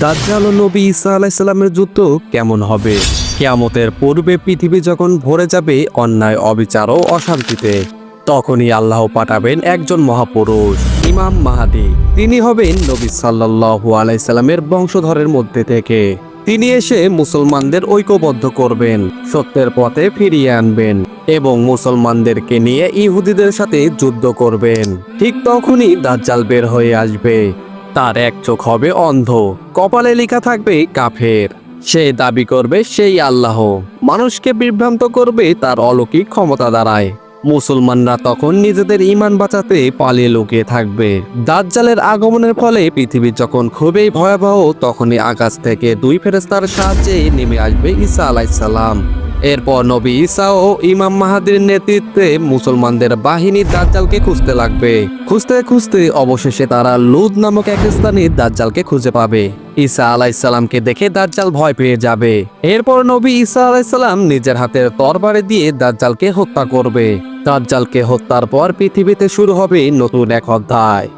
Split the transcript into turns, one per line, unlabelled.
দাজ্জাল ও নবী ঈসা আলাইসাল্লামের যুদ্ধ কেমন হবে? কেয়ামতের পূর্বে পৃথিবী যখন ভরে যাবে, অন্যায়, অবিচার ও অশান্তিতে, তখনই আল্লাহ পাঠাবেন একজন মহাপুরুষ, ইমাম মাহাদি। তিনি হবেন নবী সাল্লাল্লাহু আলাইসাল্লামের বংশধরের মধ্যে থেকে। তিনি এসে মুসলমানদের ঐক্যবদ্ধ করবেন, সত্যের পথে ফিরিয়ে আনবেন এবং মুসলমানদেরকে নিয়ে ইহুদিদের সাথে যুদ্ধ করবেন। ঠিক তখনই দাজ্জাল বের হয়ে আসবে। তার এক চোখ হবে অন্ধ। কপালে লেখা থাকবে কাফের। সে দাবি করবে সেই আল্লাহ। মানুষকে বিভ্রান্ত করবে তার অলৌকিক ক্ষমতা দ্বারায়। মুসলমানরা তখন নিজেদের ইমান বাঁচাতে পালিয়ে লুকিয়ে থাকবে। দাজ্জালের আগমনের ফলে পৃথিবী যখন খুবই ভয়াবহ, তখনই আকাশ থেকে দুই ফেরেস্তার সাহায্যে নেমে আসবে ঈসা আলাইসাল্লাম এরপর নবী ঈসা ও ইমাম মাহাদির নেতৃত্বে মুসলমানদের বাহিনী দাজ্জালকে খুঁজতে লাগবে। খুঁজতে খুঁজতে অবশেষে তারা লুদ নামক এক স্থানে দাজ্জালকে খুঁজে পাবে। ঈসা আলাইসাল্লামকে দেখে দাজ্জাল ভয় পেয়ে যাবে। এরপর নবী ঈসা আলাইসাল্লাম নিজের হাতের তরবারে দিয়ে দাজ্জালকে হত্যা করবে। দাজ্জালকে হত্যার পর পৃথিবীতে শুরু হবে নতুন এক অধ্যায়।